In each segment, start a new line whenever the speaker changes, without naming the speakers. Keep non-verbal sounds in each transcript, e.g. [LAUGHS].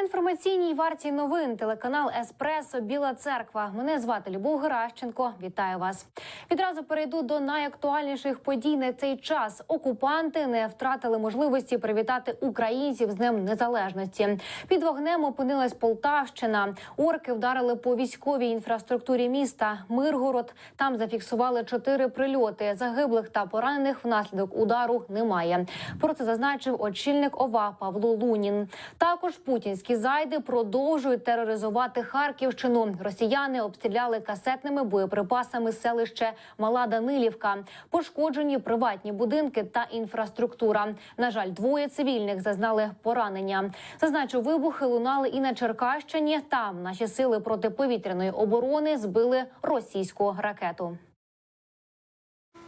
інформаційній варті новин телеканал Еспресо Біла Церква. Мене звати Любов Геращенко. Вітаю вас. Відразу перейду до найактуальніших подій на цей час. Окупанти не втратили можливості привітати українців з Днем Незалежності. Під вогнем опинилась Полтавщина. Орки вдарили по військовій інфраструктурі міста. Миргород там зафіксували чотири прильоти. Загиблих та поранених внаслідок удару немає. Про це зазначив очільник ОВА Павло Лунін. Також путінські зайди продовжують тероризувати Харківщину. Росіяни обстріляли касетними боєприпасами селище Мала Данилівка. Пошкоджені приватні будинки та інфраструктура. На жаль, двоє цивільних зазнали поранення. Зазначу, вибухи лунали і на Черкащині. Там наші сили протиповітряної оборони збили російську ракету.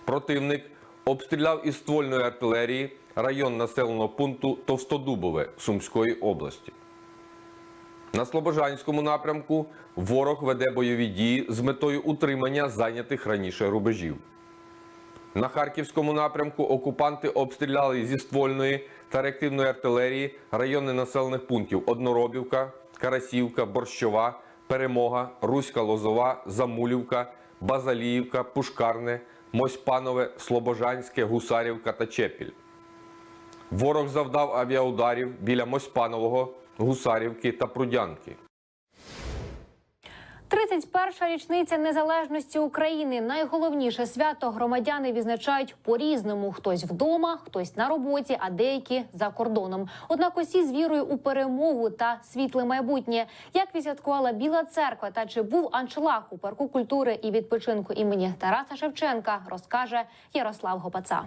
Противник обстріляв із ствольної артилерії район населеного пункту Товстодубове Сумської області. На Слобожанському напрямку ворог веде бойові дії з метою утримання зайнятих раніше рубежів. На Харківському напрямку окупанти обстріляли зі ствольної та реактивної артилерії райони населених пунктів Одноробівка, Карасівка, Борщова, Перемога, Руська Лозова, Замулівка, Базаліївка, Пушкарне, Мосьпанове, Слобожанське, Гусарівка та Чепіль. Ворог завдав авіаударів біля Мосьпанового, Гусарівки та Прудянки.
31-ша річниця незалежності України. Найголовніше свято громадяни відзначають по-різному: хтось вдома, хтось на роботі, а деякі за кордоном. Однак усі з вірою у перемогу та світле майбутнє. Як відсвяткувала Біла церква та чи був аншлаг у парку культури і відпочинку імені Тараса Шевченка, розкаже Ярослав Гопаца.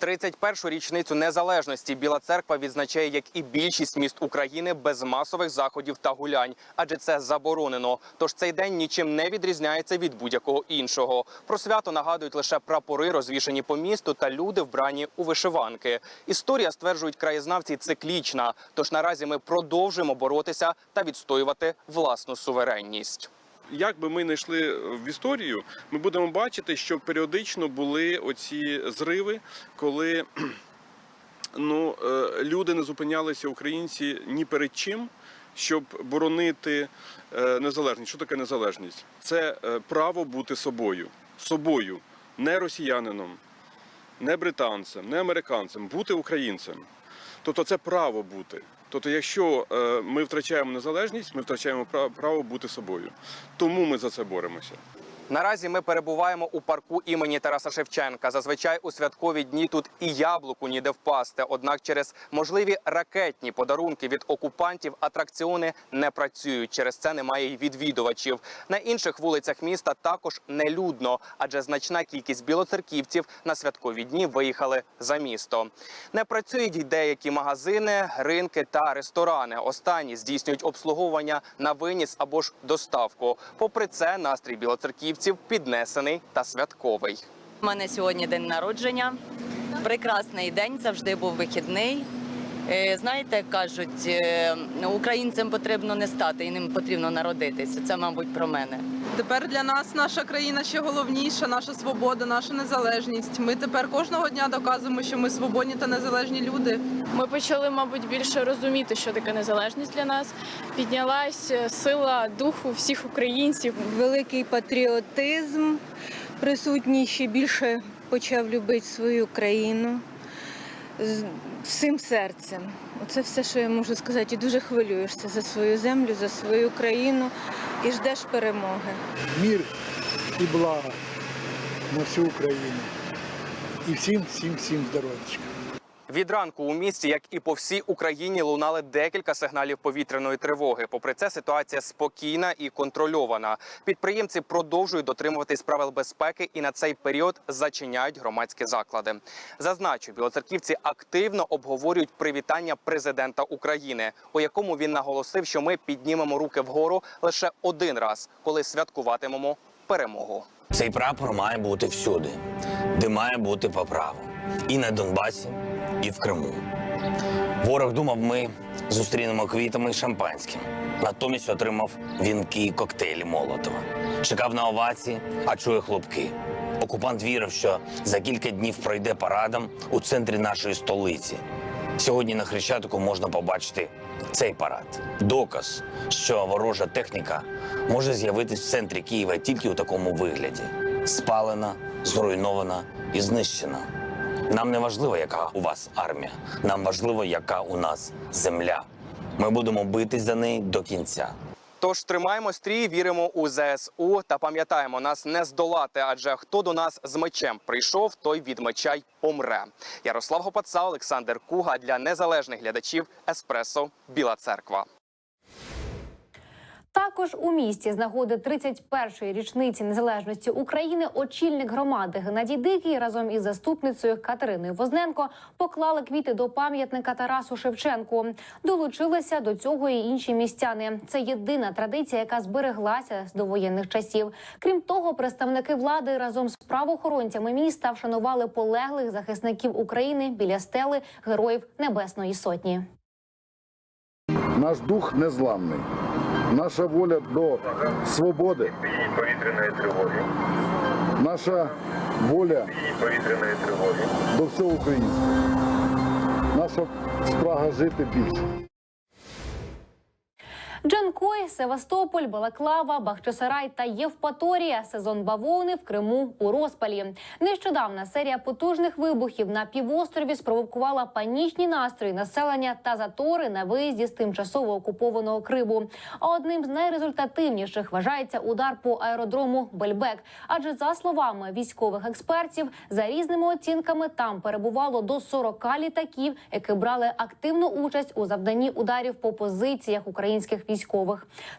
31-шу річницю незалежності Біла церква відзначає, як і більшість міст України, без масових заходів та гулянь, адже це заборонено. Тож цей день нічим не відрізняється від будь-якого іншого. Про свято нагадують лише прапори, розвішані по місту, та люди вбрані у вишиванки. Історія стверджують краєзнавці циклічна. Тож наразі ми продовжуємо боротися та відстоювати власну суверенність.
Як би ми не йшли в історію, ми будемо бачити, що періодично були оці зриви, коли [CLEARS THROAT] ну, е, люди не зупинялися, українці ні перед чим, щоб боронити е, незалежність. Що таке незалежність? Це е, право бути собою, собою, не росіянином, не британцем, не американцем, бути українцем. Тобто це право бути. Тобто, якщо е, ми втрачаємо незалежність, ми втрачаємо право бути собою. Тому ми за це боремося.
Наразі ми перебуваємо у парку імені Тараса Шевченка. Зазвичай у святкові дні тут і яблуку ніде впасти. Однак через можливі ракетні подарунки від окупантів атракціони не працюють. Через це немає й відвідувачів. На інших вулицях міста також нелюдно, адже значна кількість білоцерківців на святкові дні виїхали за місто. Не працюють й деякі магазини, ринки та ресторани. Останні здійснюють обслуговування на виніс або ж доставку. Попри це, настрій білоцерківців піднесений та святковий.
У мене сьогодні день народження. Прекрасний день, завжди був вихідний. Е, Знаєте, кажуть, е, українцям потрібно не стати і ним потрібно народитися. Це, мабуть, про мене.
Тепер для нас наша країна ще головніша, наша свобода, наша незалежність. Ми тепер кожного дня доказуємо, що ми свободні та незалежні люди.
Ми почали, мабуть, більше розуміти, що таке незалежність для нас. Піднялась е, сила духу всіх українців.
великий патріотизм, присутній ще більше почав любити свою країну з всім серцем. Оце все, що я можу сказати. І дуже хвилюєшся за свою землю, за свою країну і ждеш перемоги.
Мір і благо на всю Україну. І всім, всім, всім здоров'ячка.
Від ранку у місті, як і по всій Україні, лунали декілька сигналів повітряної тривоги. Попри це, ситуація спокійна і контрольована. Підприємці продовжують дотримуватись правил безпеки і на цей період зачиняють громадські заклади. Зазначу, білоцерківці активно обговорюють привітання президента України, у якому він наголосив, що ми піднімемо руки вгору лише один раз, коли святкуватимемо перемогу.
Цей прапор має бути всюди, де має бути по. І на Донбасі, і в Криму. Ворог думав, ми зустрінемо квітами і шампанським. Натомість отримав вінки і коктейлі Молотова. Чекав на овації, а чує хлопки. Окупант вірив, що за кілька днів пройде парадом у центрі нашої столиці. Сьогодні на Хрещатику можна побачити цей парад. Доказ, що ворожа техніка може з'явитись в центрі Києва тільки у такому вигляді: спалена, зруйнована і знищена. Нам не важливо, яка у вас армія. Нам важливо, яка у нас земля. Ми будемо битись за неї до кінця.
Тож тримаємо стрій, віримо у ЗСУ та пам'ятаємо, нас не здолати. Адже хто до нас з мечем прийшов, той від меча й помре. Ярослав Гопаца, Олександр Куга для незалежних глядачів Еспресо Біла Церква.
Також у місті з нагоди 31-ї річниці незалежності України очільник громади Геннадій Дикий разом із заступницею Катериною Возненко поклали квіти до пам'ятника Тарасу Шевченку. Долучилися до цього і інші містяни. Це єдина традиція, яка збереглася з довоєнних часів. Крім того, представники влади разом з правоохоронцями міста вшанували полеглих захисників України біля стели Героїв Небесної Сотні.
Наш дух незламний, наша воля до свободи, наша воля до всього українського, наша спрага жити більше.
Джанкой, Севастополь, Балаклава, Бахчисарай та Євпаторія. Сезон бавовни в Криму у розпалі. Нещодавна серія потужних вибухів на півострові спровокувала панічні настрої населення та затори на виїзді з тимчасово окупованого Криму. А одним з найрезультативніших вважається удар по аеродрому Бельбек. Адже за словами військових експертів, за різними оцінками там перебувало до 40 літаків, які брали активну участь у завданні ударів по позиціях українських військових.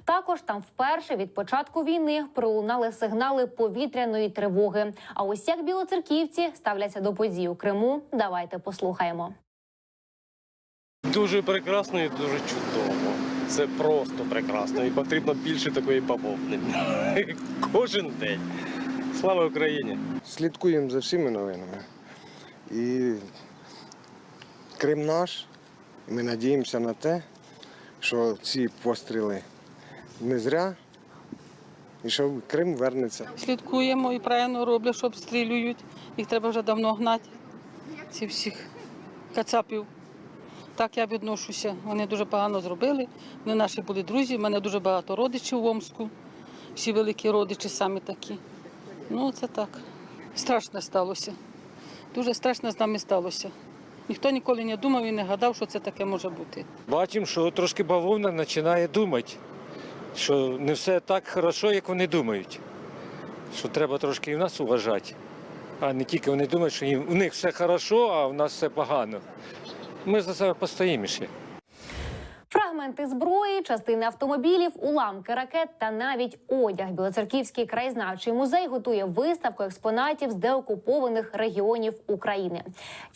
Також там вперше від початку війни пролунали сигнали повітряної тривоги. А ось як білоцерківці ставляться до подій у Криму, давайте послухаємо.
Дуже прекрасно і дуже чудово. Це просто прекрасно. І потрібно більше такої бавовни. [LAUGHS] Кожен день. Слава Україні!
Слідкуємо за всіма новинами. І Крим наш. Ми надіємося на те, що ці постріли не зря, і що Крим вернеться.
Слідкуємо і правильно роблять, що обстрілюють. Їх треба вже давно гнати, ці всіх кацапів. Так я відношуся. Вони дуже погано зробили. Вони наші були друзі. У мене дуже багато родичів в Омску. Всі великі родичі самі такі. Ну, це так. Страшно сталося. Дуже страшно з нами сталося. Ніхто ніколи не думав і не гадав, що це таке може бути.
Бачимо, що трошки бавовна починає думати, що не все так хорошо, як вони думають. Що треба трошки і в нас уважати, а не тільки вони думають, що їм, у них все хорошо, а в нас все погано. Ми за себе постоїмо ще.
Фрагменти зброї, частини автомобілів, уламки ракет та навіть одяг. Білоцерківський краєзнавчий музей готує виставку експонатів з деокупованих регіонів України.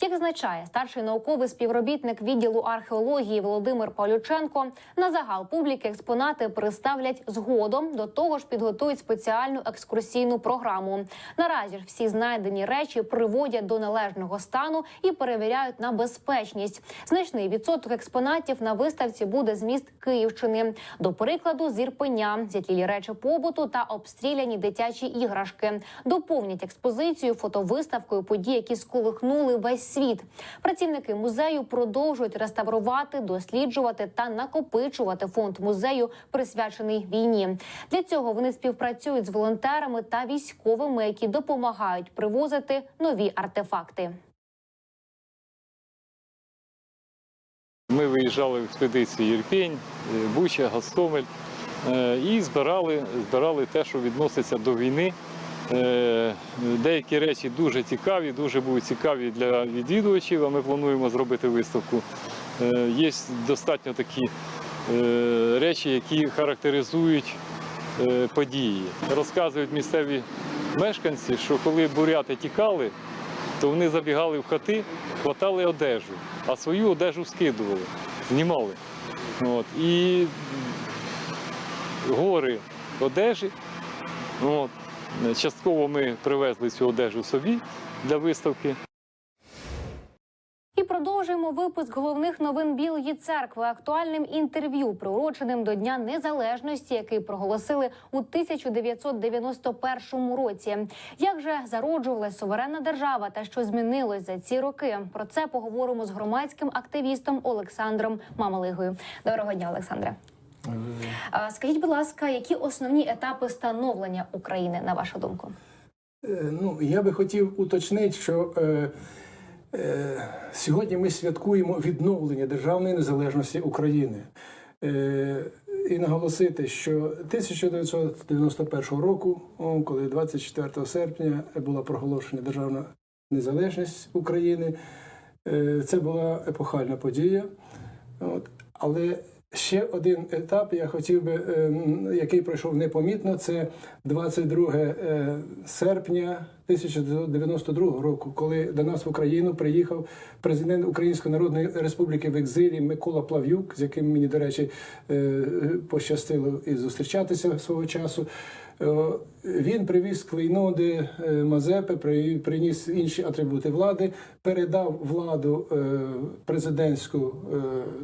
Як зазначає старший науковий співробітник відділу археології Володимир Павлюченко, на загал публіки експонати представлять згодом. До того ж, підготують спеціальну екскурсійну програму. Наразі ж всі знайдені речі приводять до належного стану і перевіряють на безпечність. Значний відсоток експонатів на виставці буде з міст Київщини. До прикладу, з Ірпеня, речі побуту та обстріляні дитячі іграшки. Доповнять експозицію фотовиставкою подій, які сколихнули весь світ. Працівники музею продовжують реставрувати, досліджувати та накопичувати фонд музею, присвячений війні. Для цього вони співпрацюють з волонтерами та військовими, які допомагають привозити нові артефакти.
Ми виїжджали в експедиції Єрпінь, е, Буча, Гостомель е, і збирали, збирали те, що відноситься до війни. Е, Деякі речі дуже цікаві, дуже будуть цікаві для відвідувачів, а ми плануємо зробити виставку. Є достатньо такі речі, які характеризують події. Розказують місцеві мешканці, що коли буряти тікали, то вони забігали в хати, хватали одежу, а свою одежу скидували, знімали. От. І гори одежі. От. Частково ми привезли цю одежу собі для виставки.
Продовжуємо випуск головних новин Білої церкви актуальним інтерв'ю, приуроченим до Дня Незалежності, який проголосили у 1991 році. Як же зароджувалась суверенна держава та що змінилось за ці роки? Про це поговоримо з громадським активістом Олександром Мамалигою. Доброго дня, Олександре. Скажіть, будь ласка, які основні етапи становлення України на вашу думку?
Е, Ну, я би хотів уточнити, що е, сьогодні ми святкуємо відновлення державної незалежності України. Е, і наголосити, що 1991 року, коли 24 серпня була проголошена державна незалежність України, е, це була епохальна подія. Але ще один етап я хотів би, ем, який пройшов непомітно, це 22 е, серпня 1992 року, коли до нас в Україну приїхав президент Української Народної Республіки в екзилі Микола Плав'юк, з яким мені, до речі, е, пощастило і зустрічатися свого часу. Е, Він привіз клейноди е, Мазепи, при- приніс інші атрибути влади, передав владу е, президентську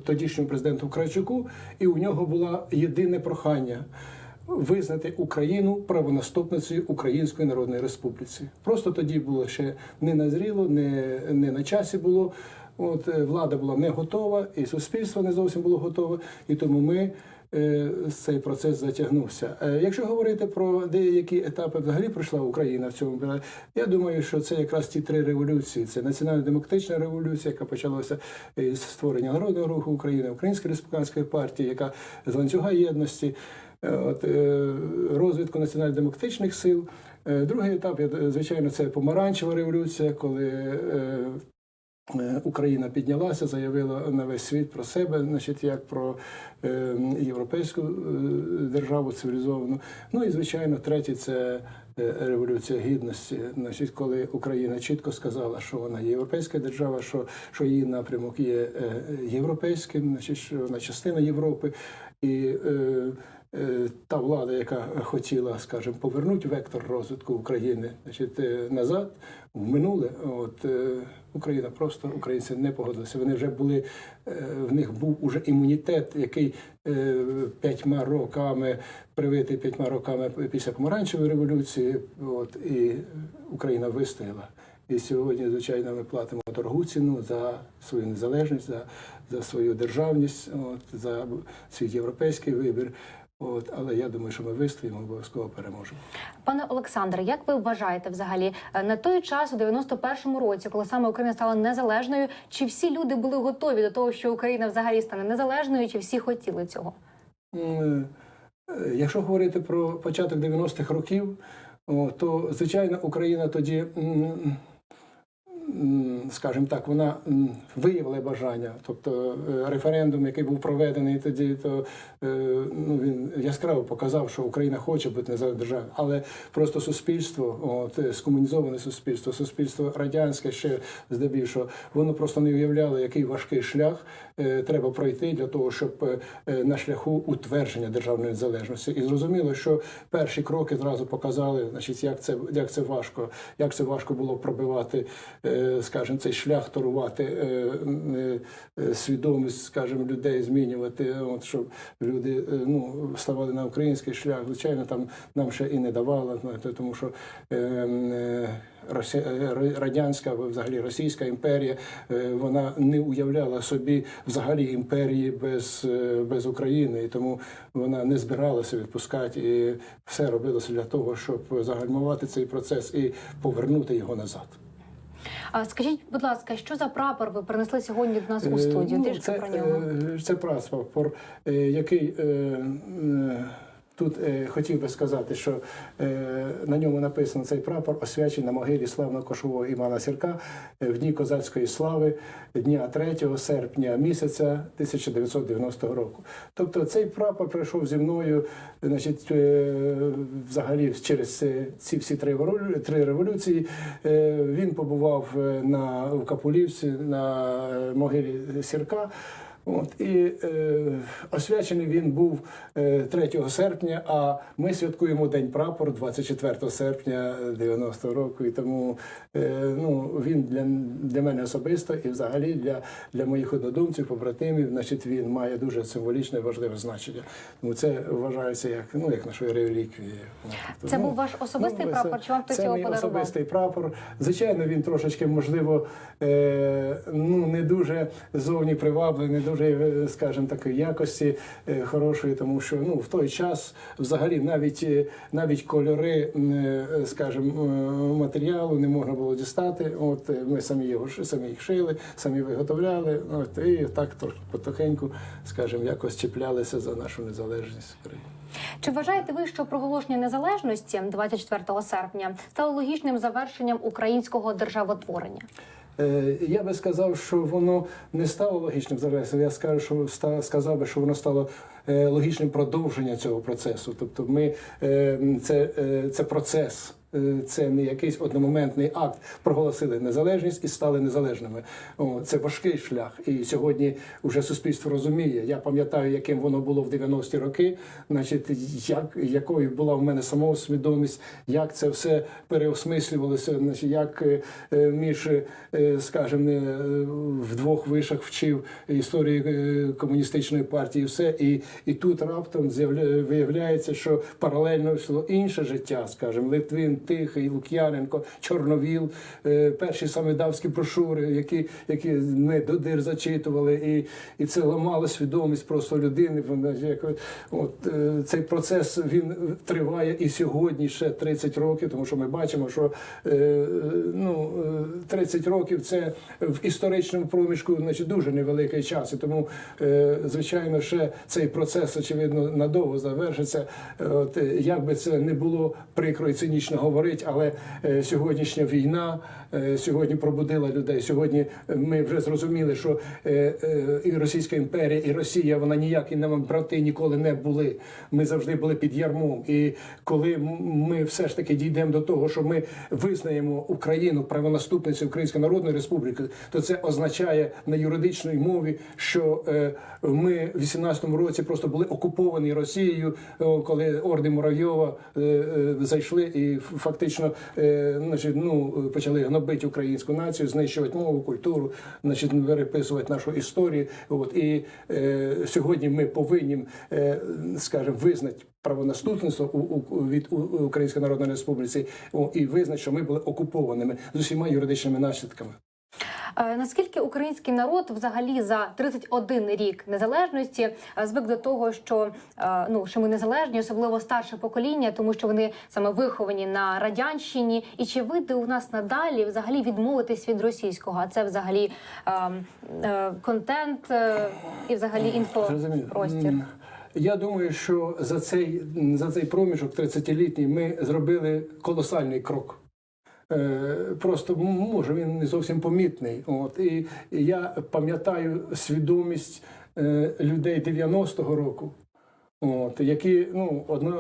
тодішньому президенту Крайчуку, і у нього було єдине прохання визнати Україну правонаступницею Української Народної Республіці. Просто тоді було ще не назріло, не, не на часі було. От е, влада була не готова, і суспільство не зовсім було готове, і тому ми е, цей процес затягнувся. Е, Якщо говорити про деякі етапи взагалі пройшла Україна в цьому, я думаю, що це якраз ті три революції: це національно-демократична революція, яка почалася із створення народного руху України, Української республіканської партії, яка з ланцюга єдності. От, розвитку національно-демократичних сил. Другий етап, звичайно, це помаранчева революція, коли Україна піднялася, заявила на весь світ про себе, значить, як про е, європейську е, державу цивілізовану. Ну і звичайно, третій це е, революція гідності, значить, коли Україна чітко сказала, що вона європейська держава, що, що її напрямок є е, європейським, значить, що вона частина Європи. І е, е, та влада, яка хотіла, скажімо, повернути вектор розвитку України значить, е, назад, в минуле, от е, Україна просто українці не погодилися. Вони вже були, е, в них був уже імунітет, який е, п'ятьма роками привитий п'ятьма роками після помаранчевої революції. От і Україна вистояла. І сьогодні, звичайно, ми платимо дорогу ціну за свою незалежність, за, за свою державність, от, за свій європейський вибір. От, але я думаю, що ми вистоїмо, обов'язково переможемо.
Пане Олександре, як ви вважаєте взагалі е, на той час, у 91-му році, коли саме Україна стала незалежною, чи всі люди були готові до того, що Україна взагалі стане незалежною, чи всі хотіли цього?
Е, Якщо говорити про початок 90-х років, то звичайно Україна тоді, скажімо так, вона виявила бажання. Тобто е, референдум, який був проведений тоді, то е, ну, він яскраво показав, що Україна хоче бути незалежною державою, але просто суспільство, от, е, скомунізоване суспільство, суспільство радянське ще здебільшого, воно просто не уявляло, який важкий шлях треба пройти для того, щоб е, на шляху утвердження державної незалежності. І зрозуміло, що перші кроки зразу показали, значить, як це як це важко, як це важко було пробивати, е, скажімо, цей шлях торувати е, е, е, свідомість, скажімо, людей змінювати, от щоб люди е, ну ставали на український шлях. Звичайно, там нам ще і не давало, тому що. е, е, е, радянська, взагалі Російська імперія, е, вона не уявляла собі взагалі імперії без, е, без України, і тому вона не збиралася відпускати і все робилося для того, щоб загальмувати цей процес і повернути його назад.
А скажіть, будь ласка, що за прапор ви принесли сьогодні до нас у
Е,
студію?
ну,
Трішки
це,
про нього.
е, Це прапор, який тут е, хотів би сказати, що е, на ньому написано цей прапор освячений на могилі славного кошового Імана Сірка е, в дні козацької слави дня 3 серпня місяця 1990 року. Тобто цей прапор прийшов зі мною, значить, е, взагалі через ці всі три три революції. Е, Він побував е, на в Капулівці на е, могилі Сірка. От і е, освячений він був е, 3 серпня. А ми святкуємо День прапор 24 серпня 90 року. І тому е, ну він для, для мене особисто і взагалі для, для моїх однодумців, побратимів, значить, він має дуже символічне важливе значення. Тому це вважається як ну як нашою реліквією. От,
Це
тому-
був ваш особистий
Ну,
прапор, чи вам хтось
це
його
мій
подарував?
особистий прапор. Звичайно, він трошечки, можливо, е, ну не дуже зовні привабливий, не дуже, е, скажімо, такої якості е, хорошої, тому що ну в той час взагалі навіть е, навіть кольори, скажімо, матеріалу не можна було дістати. От ми самі його самі їх шили, самі виготовляли. От і так трошки потихеньку, скажімо, якось чіплялися за нашу незалежність України.
Чи вважаєте ви, що проголошення незалежності 24 серпня стало логічним завершенням українського державотворення?
Е, Я би сказав, що воно не стало логічним зараз. Я скажу, що сказав би, що воно стало е, логічним продовженням цього процесу. Тобто, ми е, це, е, це процес. Це не якийсь одномоментний акт. Проголосили незалежність і стали незалежними. О, Це важкий шлях. І сьогодні вже суспільство розуміє. Я пам'ятаю, яким воно було в 90-ті роки. Значить, як якою була в мене самосвідомість, як це все переосмислювалося, значить, як між, скажімо, в двох вишах вчив історії е, комуністичної партії, все. І, і тут раптом виявляється, що паралельно йшло інше життя, скажімо, Литвин, Тихий, Лук'яненко, Чорновіл, е, перші самидавські брошури, які, які ми до дир зачитували, і, і це ламало свідомість просто людини. Вона як, от, е, цей процес він триває і сьогодні ще 30 років, тому що ми бачимо, що е, ну, е, 30 років це в історичному проміжку значить, дуже невеликий час. І тому, звичайно, ще цей процес, очевидно, надовго завершиться. От, е, як би це не було прикро і цинічно говорити, але е, сьогоднішня війна сьогодні пробудила людей. Сьогодні ми вже зрозуміли, що е, е, і Російська імперія, і Росія вона ніякі нам брати ніколи не були. Ми завжди були під ярмом. І коли ми все ж таки дійдемо до того, що ми визнаємо Україну правонаступницю Української Народної Республіки, то це означає на юридичній мові, що е, ми в 18-му році просто були окуповані Росією, коли орди Муравйова е, е, зайшли і фактично е, значить, ну, почали гнобити українську націю, знищувати мову, культуру, значить, переписувати нашу історію. От і е, сьогодні ми повинні, е, скажімо, визнати. Правонаступництво у, у, від Української Народної Республіці о, і визнати, що ми були окупованими з усіма юридичними наслідками.
Е, Наскільки український народ взагалі за 31 рік незалежності е, звик до того, що е, ну що ми незалежні, особливо старше покоління, тому що вони саме виховані на радянщині, і чи вийде у нас надалі взагалі відмовитись від російського? А це взагалі е, е, контент е, і взагалі інфопростір.
Я думаю, що за цей, за цей проміжок 30-літній ми зробили колосальний крок. Е, Просто може він не зовсім помітний. От і, і я пам'ятаю свідомість е, людей 90-го року. От, які ну одно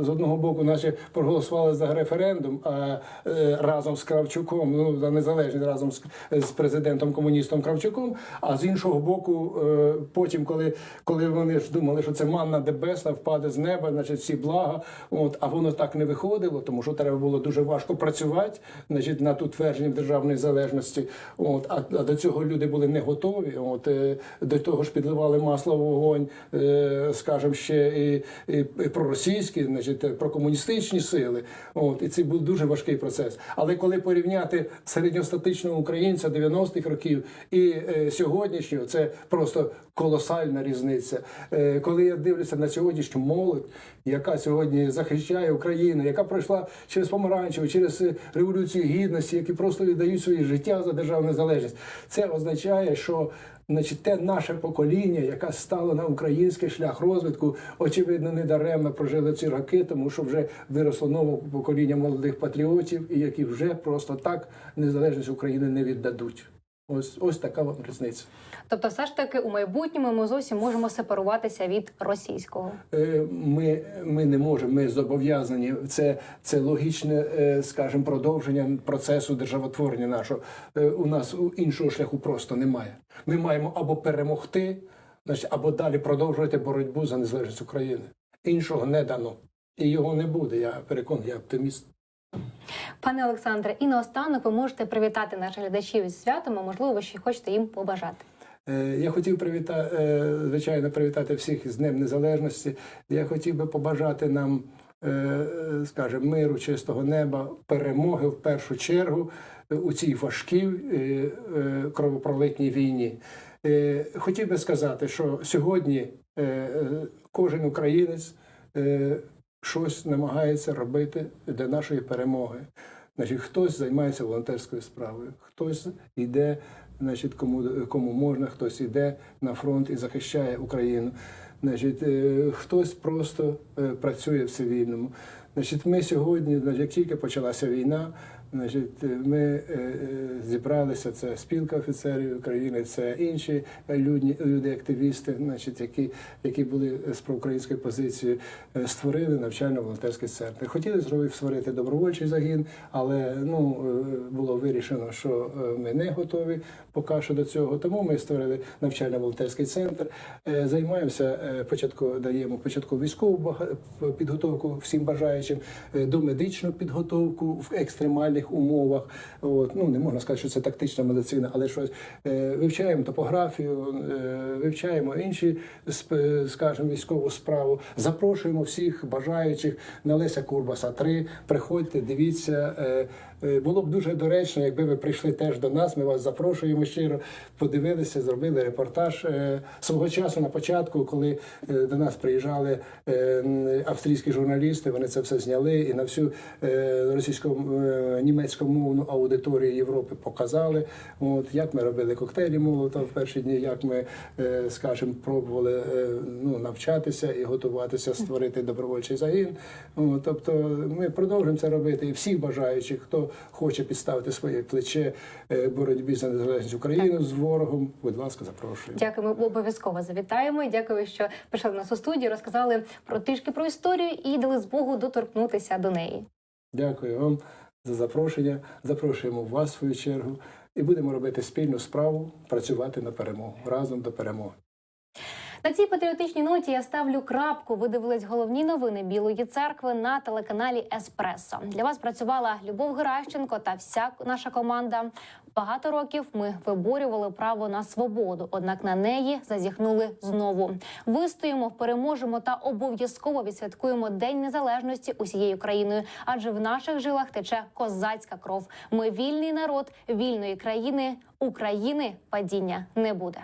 е, з одного боку, наче проголосували за референдум, а е, разом з Кравчуком, ну за незалежність разом з, з президентом комуністом Кравчуком. А з іншого боку, е, потім, коли, коли вони ж думали, що це манна небесна впаде з неба, значить всі блага. От а воно так не виходило, тому що треба було дуже важко працювати, значить, над утвердженням державної залежності. От а, а до цього люди були не готові. От до того ж підливали масло в вогонь, е, скажімо, ще і, і, і проросійські, значить, прокомуністичні сили. От і це був дуже важкий процес. Але коли порівняти середньостатичного українця 90-х років і е, сьогоднішнього, це просто колосальна різниця. Е, коли я дивлюся на сьогоднішню молодь, яка сьогодні захищає Україну, яка пройшла через помаранчеву, через е, революцію гідності, які просто віддають своє життя за державну незалежність, це означає, що Значить, те наше покоління, яке стало на український шлях розвитку, очевидно, не даремно прожили ці роки, тому що вже виросло нове покоління молодих патріотів, і які вже просто так незалежність України не віддадуть. Ось ось така різниця.
Тобто, все ж таки у майбутньому ми зовсім можемо сепаруватися від російського.
Е, Ми, ми не можемо, ми зобов'язані. Це, це логічне, е, скажімо, продовження процесу державотворення нашого. Е, У нас іншого шляху просто немає. Ми маємо або перемогти, значить, або далі продовжувати боротьбу за незалежність України. Іншого не дано. І його не буде. Я переконаний, я оптиміст.
Пане Олександре, і наостанок ви можете привітати наших глядачів із святом, а можливо, ви ще хочете їм побажати.
Е, Я хотів привітати, звичайно, привітати всіх з Днем Незалежності. Я хотів би побажати нам, е, е, скажімо, миру, чистого неба, перемоги в першу чергу е, у цій важкій е, е, кровопролитній війні. Е, Хотів би сказати, що сьогодні е, е, кожен українець е, щось намагається робити для нашої перемоги. Значить, хтось займається волонтерською справою, хтось йде, значить, кому, кому можна, хтось йде на фронт і захищає Україну. Значить, е, хтось просто е, працює в цивільному. Значить, ми сьогодні, значить, як тільки почалася війна, значить, ми е, е, зібралися. Це спілка офіцерів України, це інші люди, люди-активісти, значить, які, які були з проукраїнською позицією, е, створили навчально-волонтерський центр. Хотіли зробити створити добровольчий загін, але ну було вирішено, що ми не готові поки що до цього. Тому ми створили навчально-волонтерський центр. Займаємося початку, даємо початкову військову підготовку всім бажаючим, домедичну підготовку в екстремальних умовах. От, ну не можна сказати, що це тактична медицина, але щось е, вивчаємо топографію, е, вивчаємо інші сп- скажімо, військову справу. Запрошуємо всіх бажаючих на Леся Курбаса 3. Приходьте, дивіться. Е, Було б дуже доречно, якби ви прийшли теж до нас. Ми вас запрошуємо щиро, подивилися, зробили репортаж Е, свого часу на початку, коли е, до нас приїжджали е, австрійські журналісти. Вони це все зняли і на всю е, російсько е, німецькомовну аудиторію Європи показали. От як ми робили коктейлі Молотова в перші дні, як ми, е, скажімо, пробували е, ну, навчатися і готуватися створити добровольчий загін. От, тобто ми продовжуємо це робити. І всіх бажаючих, хто хоче підставити своє плече е, боротьбі за незалежність України з ворогом, будь ласка, запрошую.
Дякую, ми обов'язково завітаємо. Дякую, що прийшли до нас у студію, розказали про трішки про історію і дали змогу доторкнутися до неї.
Дякую вам за запрошення. Запрошуємо вас в свою чергу і будемо робити спільну справу, працювати на перемогу разом до перемоги.
На цій патріотичній ноті я ставлю крапку. Ви дивились головні новини Білої церкви на телеканалі Еспресо. Для вас працювала Любов Геращенко та вся наша команда. Багато років ми виборювали право на свободу, однак на неї зазіхнули знову. Вистоїмо, переможемо та обов'язково відсвяткуємо День Незалежності усією країною, адже в наших жилах тече козацька кров. Ми вільний народ вільної країни. України падіння не буде.